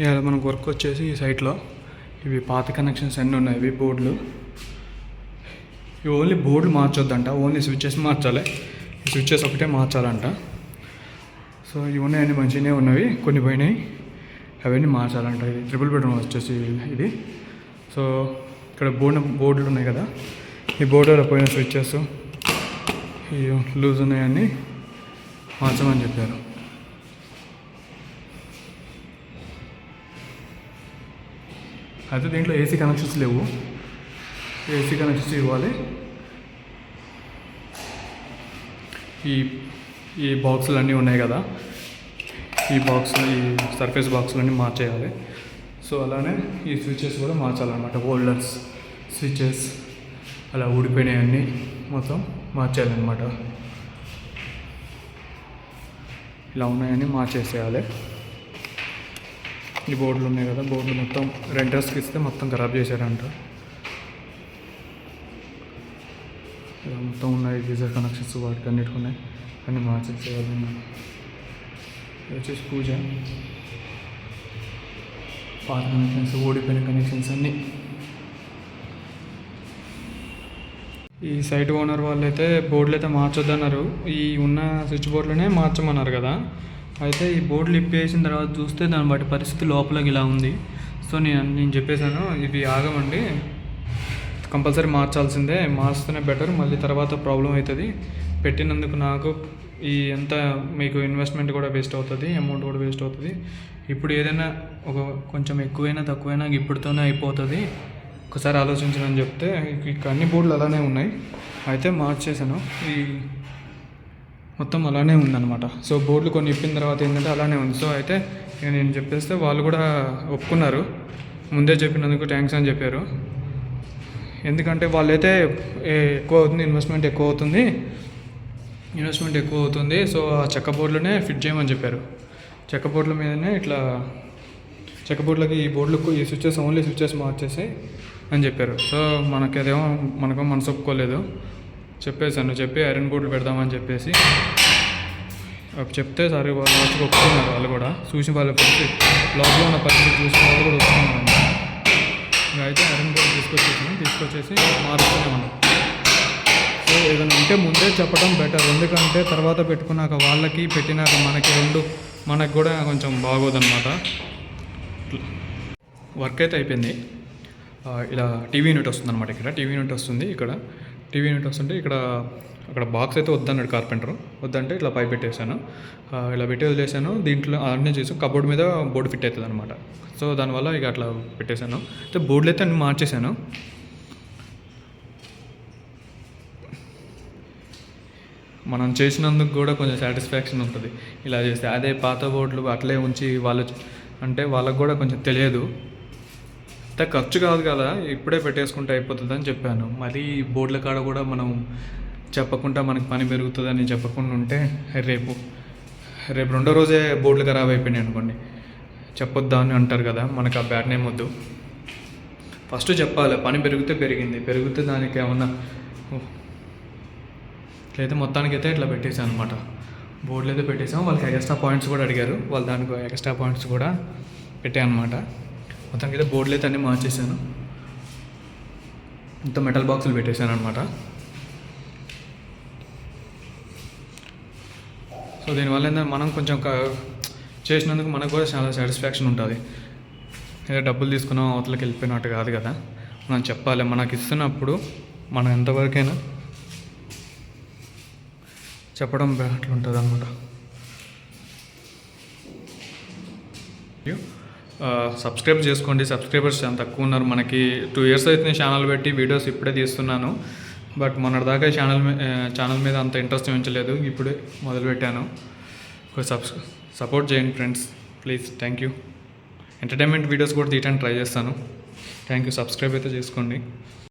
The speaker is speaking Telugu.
ఇవాళ మనకు వర్క్ వచ్చేసి ఈ సైట్లో ఇవి పాత కనెక్షన్స్ అన్నీ ఉన్నాయి ఇవి బోర్డులు. ఇవి ఓన్లీ బోర్డులు మార్చొద్దంట ఓన్లీ స్విచ్చెస్ మార్చాలి. ఈ స్విచ్చెస్ ఒకటే మార్చాలంట. సో ఇవి ఉన్నాయన్నీ మంచిగానే ఉన్నవి కొన్ని పోయినాయి. అవన్నీ మార్చాలంట ఇది ట్రిపుల్ బెడ్రూమ్ వచ్చేసి ఇది. సో ఇక్కడ బోర్డు బోర్డులు ఉన్నాయి కదా. ఈ బోర్డులో పోయిన స్విచ్చెస్ ఈ లూజ్ ఉన్నాయన్నీ మార్చమని చెప్పారు. అయితే దీంట్లో ఏసీ కనెక్షన్స్ లేవు. ఏసీ కనెక్షన్స్ ఇవ్వాలి. ఈ ఈ బాక్సులు అన్నీ ఉన్నాయి కదా. ఈ బాక్స్ ఈ సర్ఫేస్ బాక్సులన్నీ మార్చేయాలి. సో అలానే ఈ స్విచెస్ కూడా మార్చాలన్నమాట. హోల్డర్స్ స్విచెస్ అలా ఊడిపోయినాయన్నీ మొత్తం మార్చేయాలన్నమాట. ఇలా ఉన్నాయని మార్చేసేయాలి. ఈ బోర్డులు ఉన్నాయి కదా బోర్డులు మొత్తం రెంటర్స్కి ఇస్తే మొత్తం ఖరాబ్ చేశారంట. ఇలా మొత్తం ఉన్నాయి గీజర్ కనెక్షన్స్ వాటికి అన్నిటికి ఉన్నాయి. అన్నీ మార్చేసేవాళ్ళు ఇది వచ్చేసి పూజ. పాత కనెక్షన్స్ ఓడిపోయిన కనెక్షన్స్ అన్నీ. ఈ సైట్ ఓనర్ వాళ్ళు అయితే బోర్డులు అయితే మార్చొద్దన్నారు. ఈ ఉన్న స్విచ్ బోర్డులోనే మార్చమన్నారు కదా. అయితే ఈ బోర్డులు చేసిన తర్వాత చూస్తే దాని వాటి పరిస్థితి లోపలకి ఇలా ఉంది. సో నేను నేను చెప్పేశాను ఇవి ఆగమండి. Compulsory మార్చాల్సిందే మార్స్తేనే better. మళ్ళీ తర్వాత ప్రాబ్లం అవుతుంది. పెట్టినందుకు నాకు ఈ ఎంత మీకు ఇన్వెస్ట్మెంట్ కూడా వేస్ట్ అవుతుంది అమౌంట్ కూడా వేస్ట్ అవుతుంది. ఇప్పుడు ఏదైనా ఒక కొంచెం ఎక్కువైనా తక్కువైనా ఇప్పుడుతోనే అయిపోతుంది. ఒకసారి ఆలోచించమని చెప్తే ఇక అన్ని బోర్డులు అలానే ఉన్నాయి. అయితే మార్చేసాను ఈ మొత్తం అలానే ఉందన్నమాట. సో బోర్డులు కొన్ని ఇప్పిన తర్వాత ఏంటంటే అలానే ఉంది. సో అయితే నేను చెప్పేస్తే వాళ్ళు కూడా ఒప్పుకున్నారు. ముందే చెప్పినందుకు థ్యాంక్స్ అని చెప్పారు. ఎందుకంటే వాళ్ళైతే ఏ- ఎక్కువ అవుతుంది ఇన్వెస్ట్మెంట్ ఎక్కువ అవుతుంది. ఇన్వెస్ట్మెంట్ ఎక్కువ అవుతుంది. సో ఆ చెక్క బోర్డులోనే ఫిట్ చేయమని చెప్పారు. చెక్క బోర్డుల మీదనే ఇట్లా చెక్క బోర్డులకి ఈ బోర్డులకు ఈ స్విచ్చెస్ ఓన్లీ స్విచ్చెస్ మార్చేసి అని చెప్పారు. సో మనకేదేమో మనకు మనసు ఒప్పుకోలేదు. చెప్పేశాను. చెప్పి ఐరన్ బోర్డులు పెడదామని చెప్పేసి. అప్పుడు చెప్తే సరే వాళ్ళు వచ్చి ఒప్పుకున్నారు వాళ్ళు కూడా. చూసి వాళ్ళ పరిస్థితి లోపల ఉన్న పరిస్థితి చూసి వాళ్ళు కూడా ఒప్పుకున్నారు ఇంకా అయితే ఐరన్ బోర్డు తీసుకొచ్చేసాను. తీసుకొచ్చేసి మారుస్తూనే ఉన్నాం సో ఏదైనా ఉంటే ముందే చెప్పడం బెటర్ ఎందుకంటే తర్వాత పెట్టుకున్నాక వాళ్ళకి పెట్టినాక మనకి రెండు మనకు కూడా కొంచెం బాగోదన్నమాట. వర్క్ అయితే అయిపోయింది. ఇలా టీవీ యూనిట్ వస్తుంది అనమాట ఇక్కడ. టీవీ యూనిట్ వస్తుంది ఇక్కడ. టీవీ యూనిట్ వస్తుంటే ఇక్కడ అక్కడ బాక్స్ అయితే వద్దన్నాడు కార్పెంటర్. వద్దంటే ఇట్లా పై పెట్టేశాను. ఇలా పెట్టి వదిలేసాను దీంట్లో అన్నీ చేసి కబోర్డ్ మీద బోర్డు ఫిట్ అవుతుంది అనమాట సో దానివల్ల ఇక అట్లా పెట్టేశాను. అయితే బోర్డులు అయితే అన్ని మార్చేశాను. మనం చేసినందుకు కూడా కొంచెం సాటిస్ఫాక్షన్ ఉంటుంది. ఇలా చేస్తే అదే పాత బోర్డులు అట్లే ఉంచి వాళ్ళు అంటే వాళ్ళకు కూడా కొంచెం తెలియదు. అంత ఖర్చు కాదు కదా ఇప్పుడే పెట్టేసుకుంటే అయిపోతుంది అని చెప్పాను. మరీ బోర్డుల కాడ కూడా మనం చెప్పకుండా మనకి పని పెరుగుతుందని చెప్పకుండా ఉంటే రేపు రేపు రెండో రోజే బోర్డులు ఖరాబ్ అయిపోయినాయి అనుకోండి. చెప్పొద్దా అని అంటారు కదా మనకు ఆ బ్యాడ్ నేమ్ వద్దు. ఫస్ట్ చెప్పాలి పని పెరిగితే పెరిగింది. పెరిగితే దానికి ఏమన్నా లేదా మొత్తానికి అయితే ఇట్లా పెట్టేసాను అనమాట బోర్డులు అయితే పెట్టేసాం వాళ్ళకి ఎక్స్ట్రా పాయింట్స్ కూడా అడిగారు. వాళ్ళు దానికి ఎక్స్ట్రా పాయింట్స్ కూడా పెట్టాను అనమాట మొత్తానికి అయితే బోర్డులు అయితే అన్నీ మార్చేసాను ఇంత మెటల్ బాక్సులు పెట్టేశాను అనమాట సో దీనివల్ల ఏంటంటే మనం కొంచెం చేసినందుకు మనకు కూడా చాలా సాటిస్ఫాక్షన్ ఉంటుంది. ఏదో డబ్బులు తీసుకున్నాం అవతలకి వెళ్ళిపోయినట్టు కాదు కదా. మనం చెప్పాలి మనకి ఇస్తున్నప్పుడు మనం ఎంతవరకైనా చెప్పడం అట్లా ఉంటుంది అనమాట సబ్స్క్రైబ్ చేసుకోండి. సబ్స్క్రైబర్స్ చాలా తక్కువ ఉన్నారు మనకి. టూ ఇయర్స్ అయితే ఛానల్ పెట్టి వీడియోస్ ఇప్పుడే తీస్తున్నాను. బట్ మొన్నటిదాకా ఛానల్ ఛానల్ మీద అంత ఇంట్రెస్ట్ ఉంచలేదు. ఇప్పుడే మొదలుపెట్టాను. సబ్స్ సపోర్ట్ చేయండి friends please thank you entertainment videos కూడా తీయడానికి ట్రై చేస్తాను. థ్యాంక్ యూ సబ్స్క్రైబ్ అయితే చేసుకోండి.